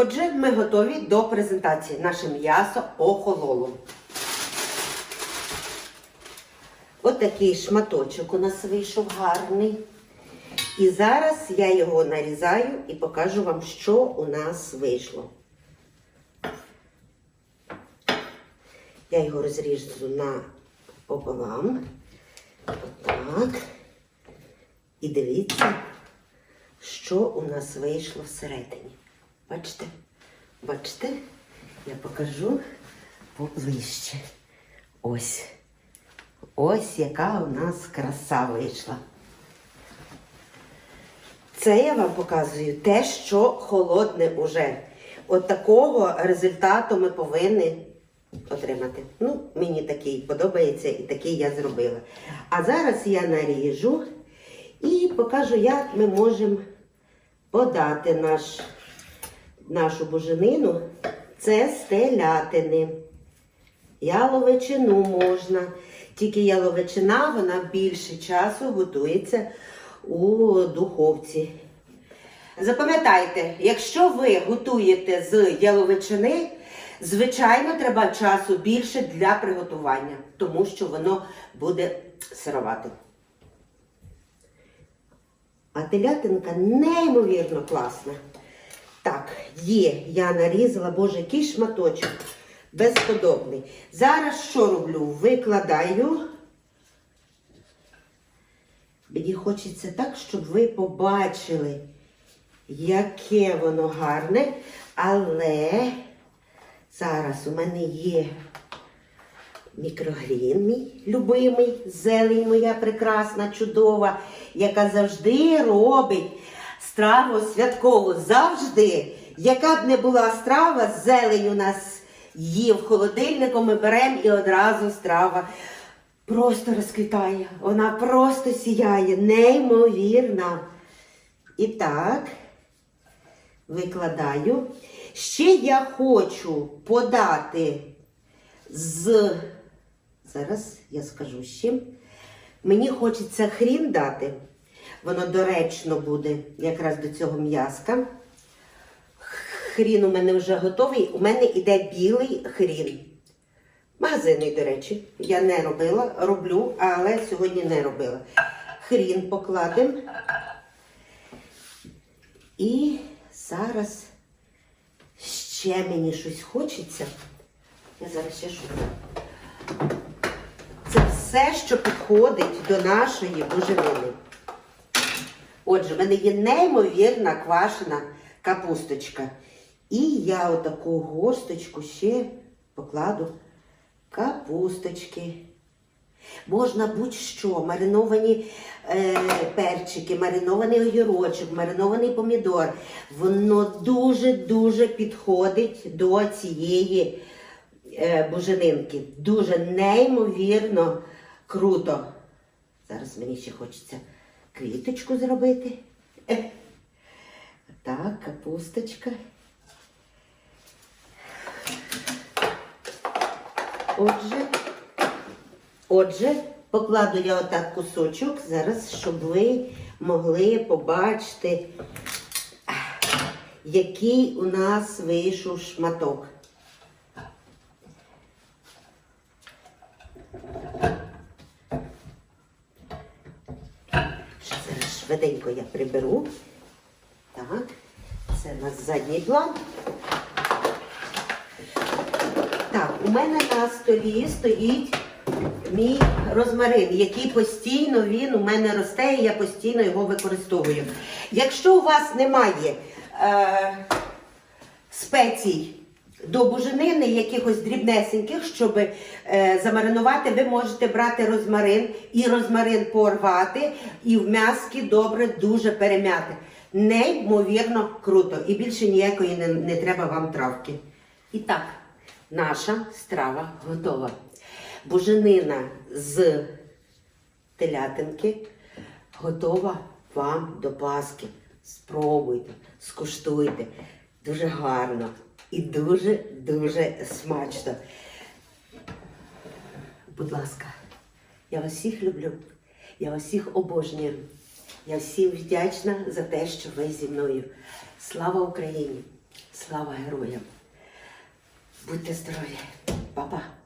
Отже, ми готові до презентації. Наше м'ясо охололо. Отакий шматочок у нас вийшов гарний. І зараз я його нарізаю і покажу вам, що у нас вийшло. Я його розріжу на пополам. Отак. І дивіться, що у нас вийшло всередині. Бачите? Бачите? Я покажу поближче. Ось. Ось яка у нас краса вийшла. Це я вам показую те, що холодне уже. От такого результату ми повинні отримати. Ну, мені такий подобається і такий я зробила. А зараз я наріжу і покажу, як ми можемо подати наш, нашу буженину. Це з телятини. Яловичину можна. Тільки яловичина, вона більше часу готується у духовці. Запам'ятайте, якщо ви готуєте з яловичини, звичайно, треба часу більше для приготування, тому що воно буде сировати. А телятинка неймовірно класна. Так, є, я нарізала, боже, який шматочок. Безподобний. Зараз що роблю? Викладаю. Мені хочеться так, щоб ви побачили, яке воно гарне. Але зараз у мене є мікрогрін, мій любимий, зелень моя прекрасна, чудова, яка завжди робить страву святкову. Завжди. Яка б не була страва, зелень у нас є в холодильнику, ми беремо і одразу страва просто розквітає. Вона просто сіяє, неймовірна. І так, викладаю. Ще я хочу подати з. Зараз я скажу з чим. Мені хочеться хрін дати. Воно доречно буде якраз до цього м'язка. Хрін у мене вже готовий. У мене іде білий хрін. Магазинний, до речі, я не робила, роблю, але сьогодні не робила. Хрін покладемо. І зараз ще мені щось хочеться. Я зараз ще що. Це все, що підходить до нашої буженини. Отже, в мене є неймовірна квашена капусточка. І я отаку горсточку ще покладу капусточки. Можна будь-що, мариновані е, перчики, маринований огірочок, маринований помідор. Воно дуже-дуже підходить до цієї е, буженинки. Дуже неймовірно круто. Зараз мені ще хочеться квіточку зробити. Е. Так, капусточка. Отже, отже, покладу я отак кусочок зараз, щоб ви могли побачити, який у нас вийшов шматок. Ще Зараз швиденько я приберу. Так, це у нас задній план. Так, у мене на столі стоїть мій розмарин, який постійно він у мене росте, і я постійно його використовую. Якщо у вас немає е, спецій до буженини, якихось дрібнесеньких, щоб е, замаринувати, ви можете брати розмарин і розмарин порвати, і в м'яскі добре дуже перем'яти. Неймовірно круто. І більше ніякої не, не треба вам травки. І так, наша страва готова. Буженина з телятинки готова вам до Пасхи. Спробуйте, скуштуйте. Дуже гарно і дуже-дуже смачно. Будь ласка, я вас всіх люблю, я вас всіх обожнюю. Я всім вдячна за те, що ви зі мною. Слава Україні! Слава героям! Будьте здорові, Па-па!